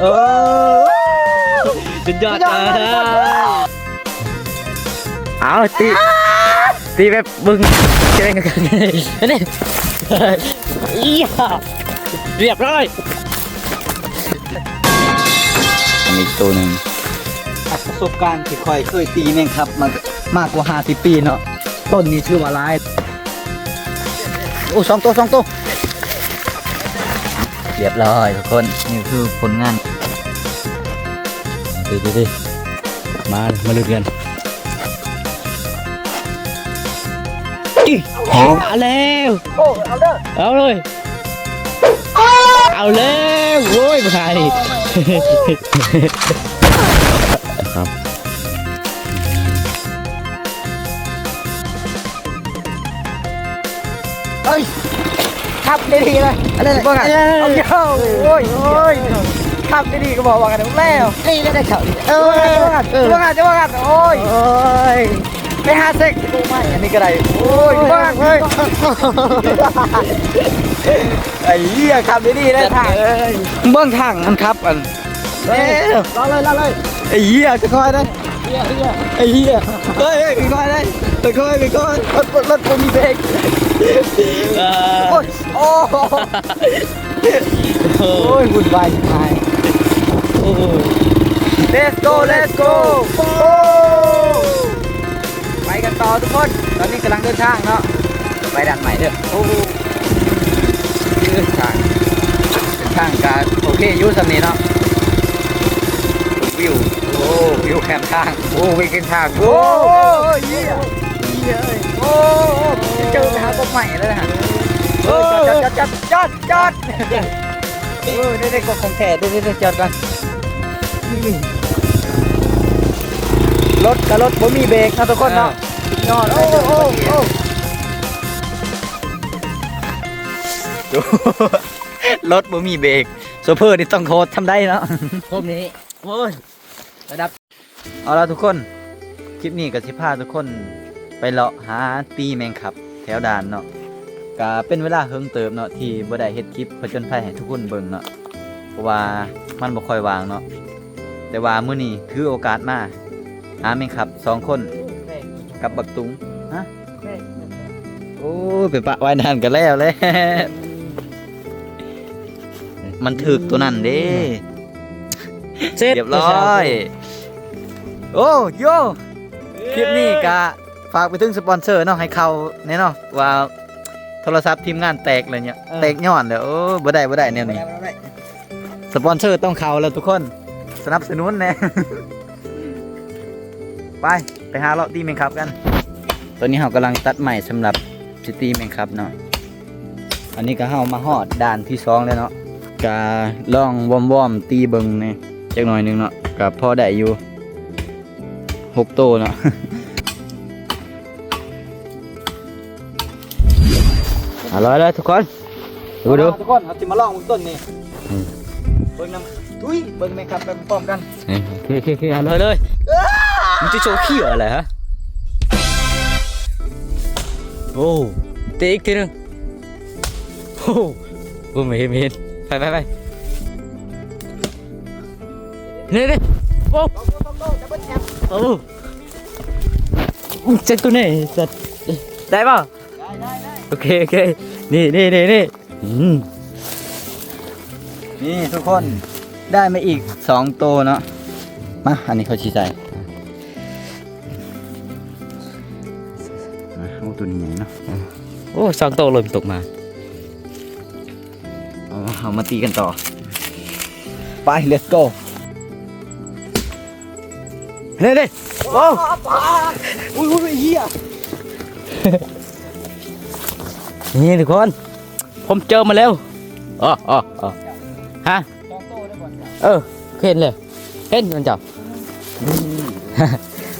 โอ้สุดยอดเลยเอาตีตีแบบบึงเก่งกันนี่อีหยาเรียบร้อยอันนี้ตัวหนึ่งประสบการณ์ที่คอยเคยตีแม่งครับมามากกว่า50ปีเนาะต้นนี้ชื่อว่าร้ายโอ้สองตัวสองตัว เรียบร้อยทุกคนนี่คือผลงานดีดีดีมาเลยมาลุ้นกันอีเอาแล้วโอ้เอาเด้อเอาเลยเอาแล้วโว้ยมาใครครับเฮ้ย ขับได้ดีเลยอะไรบ้างอะเอาเยอะโอ้ยโอ้ยขับได้ดีก็บอกว่ากันแล้วนี่ได้ได้เขาเออจะว่ากันจะว่ากันจะว่ากันโอ้ยโอ้ยไปหาเซ็กกูไม่อันนี้ก็ได้โอ้ยบ้างเฮ้ยไอ้เหี้ยขับได้ดีได้ทางเบื้องทางมันขับอันเอ้ยรอเลยรอเลยไอ้เหี้ยจะคอยได้ไอ้เหี้ยเฮ้ยเฮ้ยคอยได้ คอยคอยรถรถรถผมมีเบรกโอ้ยโอ้โหโอ้ยวุ่นวายชิบหาย Let's go Let's go โอ้ไปกันต่อทุกคนตอนนี้กำลังเดินทางเนาะไปด่านใหม่เด้อโอ้เดินทางเดินทางการโอเคอยูสำนี้เนาะวิวโอ้วิวแคมทางโอ้วิ่งขึ้นทางโอ้ย เยี่ยเยี่ยโอ้เจอไปหาต้นใหม่แล้วนะฮะเออจอดจอดจอดจอดจอดเออได้ได้กดของแท้ได้ได้ได้จอดกันรถกับรถผมมีเบรกนะทุกคนเนาะยอดโอ้โอ้โอ้ดูรถผมมีเบรกโซเฟอร์นี่ต้องโคตรทำได้เนาะพวกนี้โอ้ยระดับ เอาละทุกคน คลิปนี้ก็สิพาทุกคน ไปเลาะหาตีแมงครับ แถวด่านเนาะก็เป็นเวลาเฮิงเติมเนาะที่บ่ได้เฮ็ดคลิปผจญภัยให้ทุกคนเบิ่งเนาะเพราะว่ามันบ่ค่อยวางเนาะแต่ว่ามื้อนี้ถือโอกาสมาหาแมงครับสองคนกับบักตุงฮะโอ้ยไปปะไว้นานกันแล้วแหละมันถึกตัวนั้นเด้เสร็จเรียบร้อย โอ้โยคลิปนี้ก็ ฝากไปถึงสปอนเซอร์เนาะให้เขาแน่เนาะว่าโทรศัพท์ทีมงานแตกอะไรเนี่ยแตกย้อนเลยโอ้บ่ได้บ่ได้แนวนี้สปอนเซอร์ต้องเขาแล้วทุกคน สนับสนุนแน่ ไปไปหาเลาะตีแมงครับกัน ตอนนี้เรากำลังตัดใหม่สำหรับสิตีแมงครับเนาะอันนี้ก็เฮามาฮอดด่านที่สองแล้วเนาะกาลองวอมวอมๆตีเบิงเนี่ยจักหน่อยหนึงเนาะก็พอได้อยู่หกโตวเนาะ อร่อยเลยทุกคน ดูดูทุกคนเราจะมาลองมึงต้นนี่อืมเบิ่งน้ำทุยเบิ่งไหมครับไปพร้อมกันโอเคโอเคโอเคอร่อยเลยมันจะโชว์ขี้อะไรฮะโอ้เตะอีกทีหนึงโอ้โหไม่เห็นไม่เห็นไปไปไปนี่นี่โอ้โอ้เจ็ดตัวนี่สัตว์ได้ป่ะได้ได้ได้โอเคโอเค นี่นี่นี่นี่อืมนี่ทุกคนได้มาอีกสองตัวเนาะมาอันนี้เขาชี้ใจมาเอาตัวนี้ใหญ่เนาะโอ้สองตัวเลยมันตกมาเอาเอามาตีกันต่อ ไป let's go เน่เน่โอ้อุ้ยอุ้ยเฮีย นี่ทุกคน ผมเจอมาแล้วอ๋ออ๋ออ๋อฮะสองตัวได้ก่อนจ้ะเออเห็นเลยเห็นมันจับ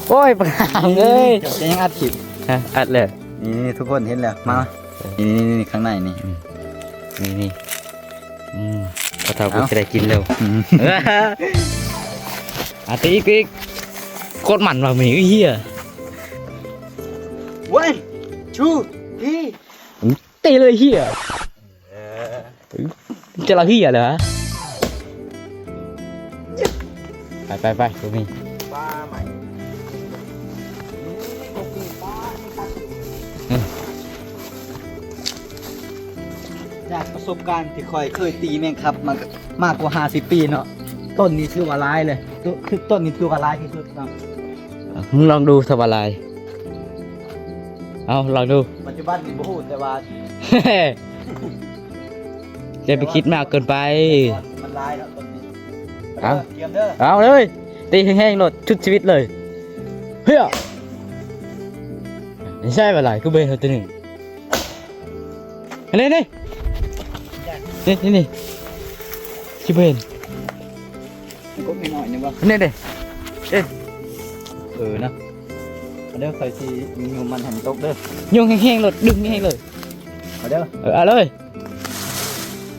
โอ้ยประหางเลยจะยังอัดคลิปฮะอัดเลยนี่นี่ทุกคนเห็นแล้วมานี่นี่นี่ข้างในนี่นี่นี่อืมพอเท่ากูเอ้าจะได้กินเร็วอืมอาตีอีกอีกโคตรมันว่ะหมีไอ้เหี้ย one two three ตีเลยเหี้ยจะละเหี้ยเหรอไปไปไปตรงนี้ปลาใหม่จากประสบการณ์ที่คอยเคยตีแมงครับมามากกว่า50ปีเนาะต้นนี้ถือว่าร้ายเลยต้นคือต้นนี้ถือว่าร้ายที่สุดเนาะมึงลองดูทำอะไรเอาลองดู ปัจจุบันนี่บ่ฮู้แต่ว่า จะไปคิดมากเกินไป มันร้ายแล้วต้นนี้เอ้า เตรียมเด้อเอาเลย ตีแห้งๆหนดชุดชีวิตเลย เฮ้ยไม่ใช่อะไรกูเบนตัวหนึ่งอันนี้นี่นี่นี่นี่ชิเบนก็ไม่น้อยนึงว่าอันนี้นี่เออนะเอาเด้อใครที่มีงูมันหันตกเด้อ โยงแห้งๆหนดดึงแห้งๆเลยเอา เด้อเออเอาเลย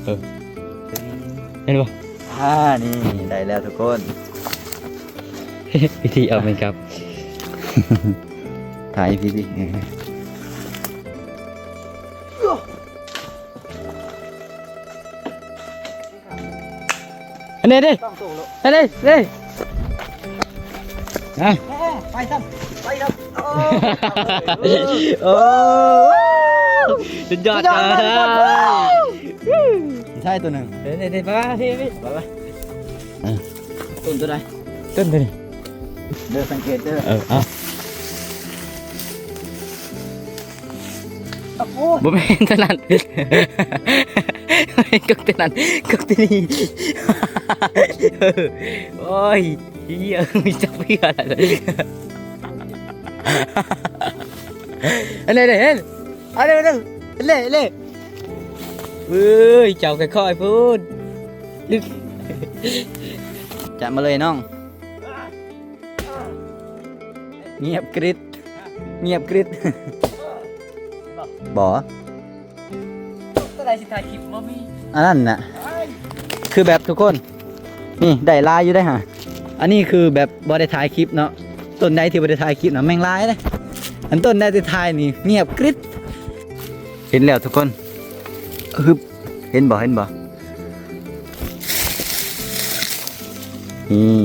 เออเห็นปะอ่านี่ได้แล้วทุกคนวิธีเอาไหมครับ ถ่ายพี่ดิอันนี้ดิต้องสู้ลูกอันนี้ดิอะไปซ้ำไปซ้ำโอ้โอ้ สุดยอดเลยใช่ตัวหนึ่งเดี๋ยวเดี๋ยวเดี๋ยวมาที่นี่ไปไปต้นตัวใดต้นตัวนี้เด้อสังเกตเด้อเออเอาโอ้โหบ่แม่นเท่านั้นบ่แม่นกกตัวนั้นกกตัวนี้เออโอ้ยเหี้ยมีจับเพื่ออะไรอันนี้เด้เห็นอันนี้เด้ เล่เล่เอ้ยเจ้าค่อยๆพูดลึกจับมาเลยน้อง เงียบกริดเงียบกริดบ่ก็ได้สิถ่ายคลิปบ่มีอันนั้นน่ะ คือแบบทุกคน นี่ได้ลายอยู่ได้อฮะอันนี้คือแบบบ่ได้ถ่ายคลิปเนาะต้นใดที่บ่ได้ถ่ายคลิปเนาะแม่งลายเลยอันต้นใดที่ถ่ายนี่เงียบกริด เห็นแล้วทุกคนฮึบเห็นบ่เห็นบ่นี่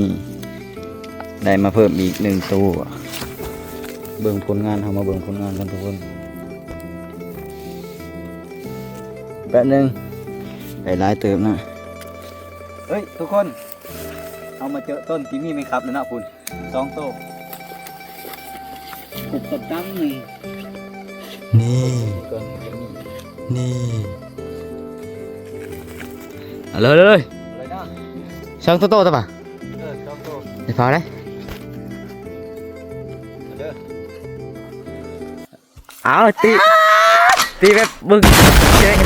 ได้มาเพิ่มอีกหนึ่งตัวเบิ่งผลงานเอามาเบิ่งผลงานกันทุกคนแป๊บหนึงไปหลายเติมนะเฮ้ยทุกคน เอามาเจอต้นที่มีไหมครับแล้วนะคุณสองโต้หกกับตั้งหนึ่ง นี่ก่อนจะมีนี่เอาเลยเลยอะไรนะช่างโตโต้ตัวป่ะเออสองโต้เดี๋ยวพอเลยเอาเด้อเอาตีตีแบบมึงเจ๊ง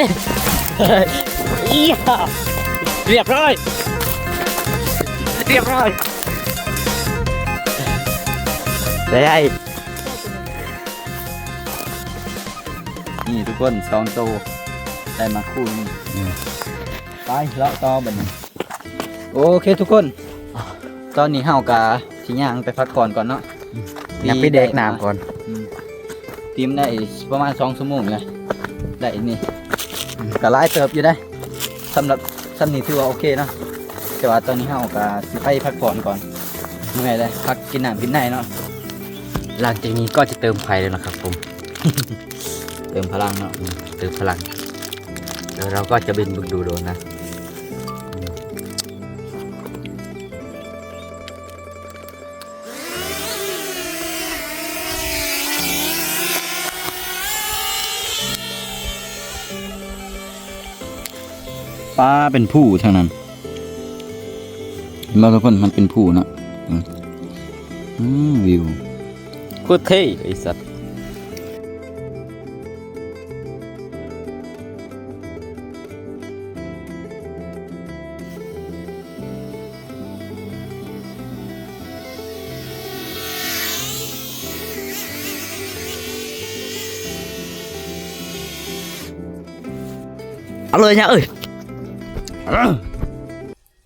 นี่อีห่าเรียบร้อยเรียบร้อยได้ นี่ทุกคนสองโต้ได้มาคู่หนึงไปเลาะต่อบัดนี้โอเคทุกคน ตอนนี้เฮากะสิย่างไปพักผ่อนก่อนเนาะอยากไปเด็กน้ำก่อนอืมทีมได้ประมาณสองชั่วโมงไงได้นี่ก็หลายเติบอยู่ได้สำหรับสำนี้ถือว่าโอเคเนาะแต่ว่าตอนนี้เฮาก็สิไปพักผ่อนก่อนเมื่อยเลยพักกินน้ำกินไหนเนาะหลังจากนี้ก็จะเติมไฟแล้วนะครับผม เติมพลังเนาะอืมเติมพลังแล้วเราก็จะบินบึกดูโดนนะปลาเป็นผู้ทางนั้นเห็นบ่ทุกคนมันเป็นผู้เนาะอืมอืมวิวโคตรเท่ไอสัตว์ เอาเลย nha ơi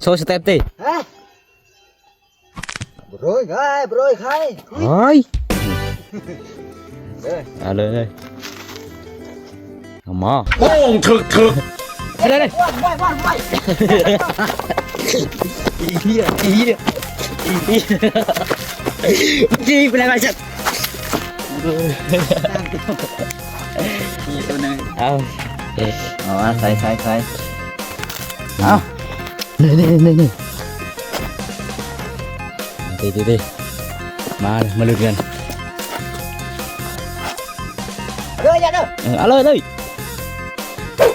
Số step đi บรยใครบรยใคร Rồi เด้อ À lên đây Không mò Bông thực thực Đây đây đây ว่านว่านว่านว่านอีเหี้ยอี เหี้ยจีเป็นอะไรมาจัดอีตัวหนึงเอาเอามาใส่ใส่ใส่เอานี่นี่นี่นี่ดีดีดีมาเลยมาลุ้นกันเด้ออย่าเด้อเออเอาเลยเลย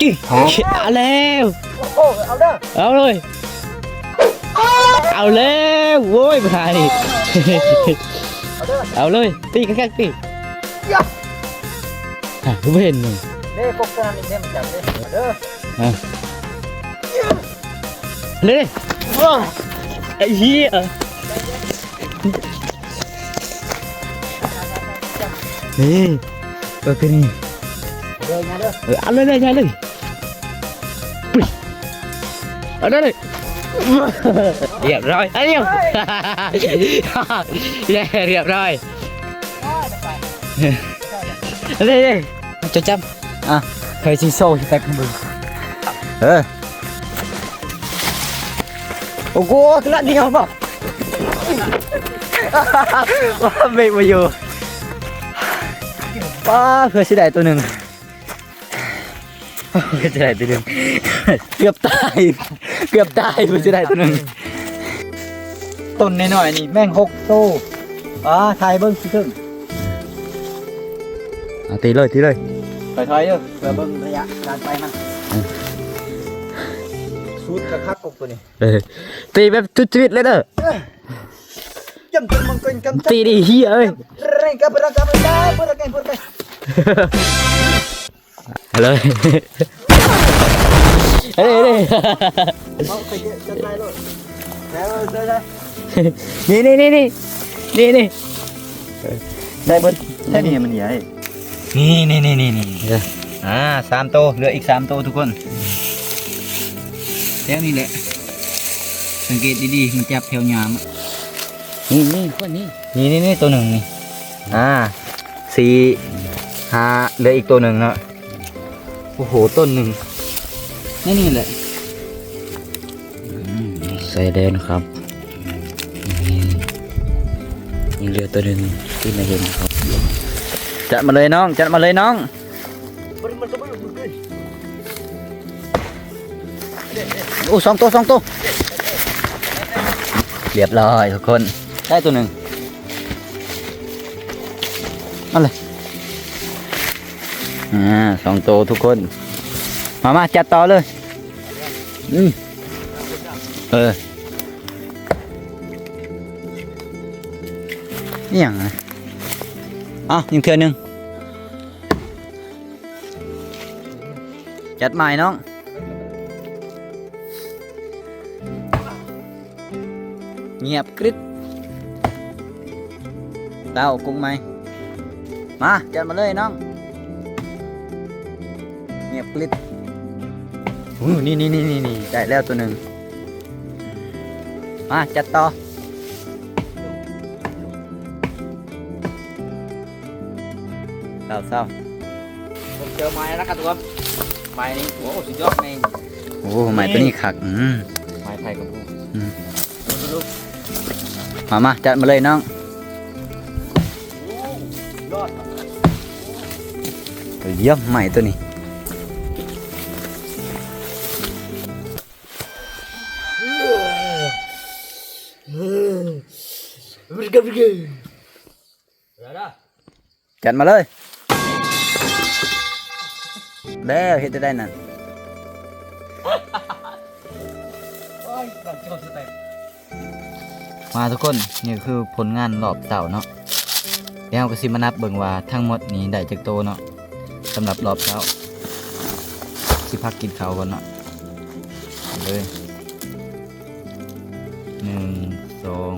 จีเอาแล้วโอ้เอาเด้อเอาเลยเอาแล้วโว้ยไปเอาเด้อเอาเลยตีกันกันตีอะไม่เห็นหนึ่งเด้กบตัวนั้นนี่เด้มันจับเด้เอาเด้อเลยว้าไอ้เหี้ยนี่ก็คื อนี่เด้ออย่าเด้อเออเอาเลยเลยเอาเลยปุ๊ยเอาเลยเลยเรียบร้ อยเอาเรียบเรียบร้อยเลยเลยจะจำอะเคยชิโซ่แต่กันมึงเออโอ้โหกระเดียวเปล่าว่าไม่มาอยู่ป้าเพื่อสิได้ตัวหนึ่งก็จะได้ตัวหนึงเกือบตายเกือบตายเพื่อสิได้ตัวหนึ่งต้นน้อยๆนี่แม่งหกโตป้าทายเบิ้งสิถึงเอาตีเลยตีเลย ถอยถอยๆเด้อเพื่อเบิ้งระยะการไปมันชุดกระคักกบตัวนี้เออตีแบบทุดชีวิตเลยเด้อจำเป็นมังกรกำจัดตีดิเฮียเอ้ยเร่งกับรังกับได้เพื่อกันเพื่อกันเอาเลยเฮ้ยเฮ้ยเอาไปเยอะจะตายเลยแล้วได้ได้นี่นี่นี่นี่นี่นี่ได้เบิ้งได้นี่มันใหญ่ นี่นี่นี่นี่นี่เอออ่าสามโตวเหลืออีกสามโตวทุกคนแถวนี้แหละ สังเกตดีๆมันจับแถวหยามอะนี่นี่คนนี้นี่นี่นี่ตัวหนึ่งนี่อ่าสี่ห้าเหลืออีกตัวหนึ่งเนาะโอ้โหต้นหนึ่งนี่นี่แหละใส่แดนครับนี่ยังเหลือตัวหนึงที่ไม่เห็นครับ จัดมาเลยน้อง จัดมาเลยน้องโอ้สองตัวสองตัวเรียบร้อยทุกคน ได้ตัวหนึ่งเอาเลยอ่าสองตัวทุกคน มามาจัดต่อเลยอืมเออนี่อย่างไร อะยังเทือหนึ่งจัดใหม่น้องเงียบกริบเต้ากุ้งไหมมาจัดมาเลยน้องเงียบกริบอู้นี่นี่นี่นี่นี่ได้แล้วตัวหนึ่งมาจัดต่อ เศร้าเศร้าผมเจอไม้แล้วครับทุกคนไม้นี้โอ้สุดยอดในโอ้ใหม่ตัวนี้ขักอืมไม้ไทยกับผู้มามาจัดมาเลยน้องยอดเยี่ยมใหม่ตัวนี้จัดมาเลย แล้วเฮ็ดจะได้นั่นมาทุกคนนี่คือผลงานรอบเสาเนาะแล้วก็สิมานับเบิ่งว่าทั้งหมดนี้ได้จากโตเนาะสำหรับรอบเช้าสิพักกินข้าวก่อนเนาะเอาเลยหนึ่งสอง